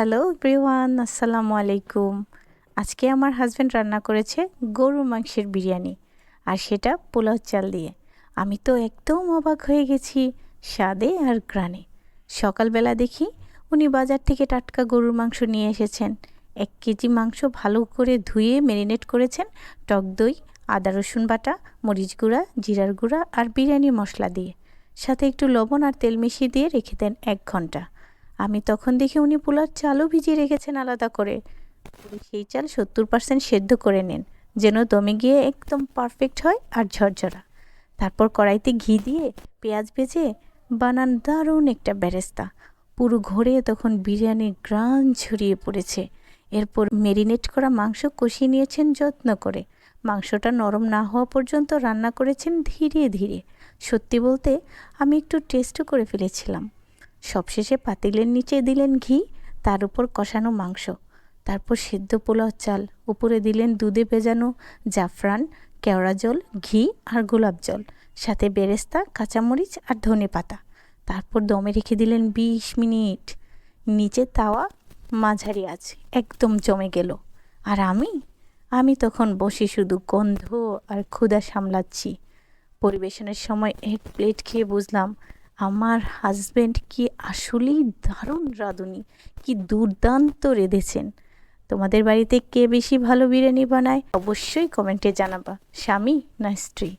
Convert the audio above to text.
Hello everyone আসসালামু আলাইকুম আজকে আমার হাজব্যান্ড রান্না করেছে গরুর মাংসের বিরিয়ানি, আর সেটা পোলাও চাল দিয়ে। আমি তো একদম অবাক হয়ে গেছি স্বাদে আর গ্রানে সকালবেলা দেখি উনি বাজার থেকে টাটকা গরুর মাংস নিয়ে এসেছেন। এক কেজি মাংস ভালো করে ধুয়ে ম্যারিনেট করেছেন টক দই, আদা রসুন বাটা, মরিচ গুঁড়া, জিরার গুঁড়া আর বিরিয়ানি মশলা দিয়ে। সাথে একটু লবণ আর তেল মিশিয়ে দিয়ে রেখে দেন এক ঘণ্টা। আমি তখন দেখি উনি পোলার চালও ভিজিয়ে রেখেছেন আলাদা করে। সেই চাল সত্তর পার্সেন্ট সেদ্ধ করে নেন, যেন দমে গিয়ে একদম পারফেক্ট হয় আর ঝরঝরা। তারপর কড়াইতে ঘি দিয়ে পেঁয়াজ ভেজে বানান দারুণ একটা ব্যারেস্তা। পুরো ঘরে তখন বিরিয়ানির গ্রান ছড়িয়ে পড়েছে। এরপর মেরিনেট করা মাংস কষিয়ে নিয়েছেন যত্ন করে। মাংসটা নরম না হওয়া পর্যন্ত রান্না করেছেন ধীরে ধীরে। সত্যি বলতে, আমি একটু টেস্টও করে ফেলেছিলাম। সবশেষে পাতিলের নিচে দিলেন ঘি, তার উপর কষানো মাংস। তারপর সেদ্ধ পোলাও চাল, উপরে দিলেন দুধে ভেজানো জাফরান, কেওড়া জল, ঘি আর গোলাপ জল, সাথে বেরেস্তা, কাঁচামরিচ আর ধনে পাতা। তারপর দমে রেখে দিলেন বিশ মিনিট। নিচে তাওয়া মাঝারি আছে একদম জমে গেল। আর আমি? আমি তখন বসে শুধু গন্ধ আর ক্ষুধা সামলাচ্ছি। পরিবেশনের সময় এক প্লেট খেয়ে বুঝলাম আমার হাজব্যান্ড কি আসলেই দারুণ রাঁধুনি, কি দুর্দান্ত রেঁধেছেন। তোমাদের বাড়িতে কে বেশি ভালো বিরিয়ানি বানায়? অবশ্যই কমেন্টে জানাবা। স্বামী না স্ত্রী?